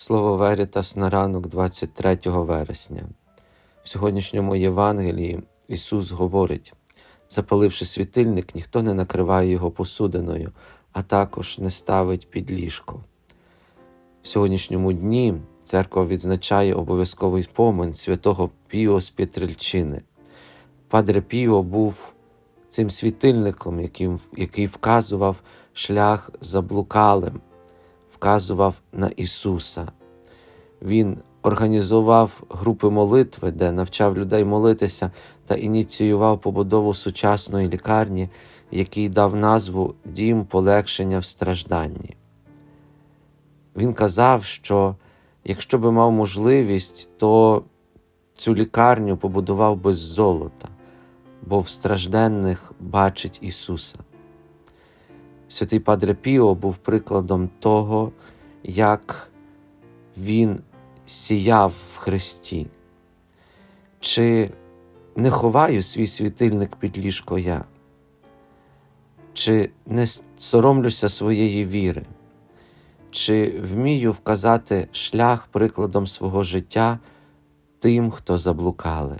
Слово Верітас на ранок 23 вересня. В сьогоднішньому Євангелії Ісус говорить: запаливши світильник, ніхто не накриває його посудиною, а також не ставить під ліжко. В сьогоднішньому дні церква відзначає обов'язковий помин святого Піо з Петрильчини. Падре Піо був цим світильником, який вказував шлях заблукалим, вказував на Ісуса. Він організував групи молитви, де навчав людей молитися та ініціював побудову сучасної лікарні, який дав назву Дім полегшення в стражданні. Він казав, що якщо би мав можливість, то цю лікарню побудував би з золота, бо в стражденних бачить Ісуса. Святий Падре Піо був прикладом того, як він сіяв в Христі. Чи не ховаю свій світильник під ліжко я? Чи не соромлюся своєї віри? Чи вмію вказати шлях прикладом свого життя тим, хто заблукали?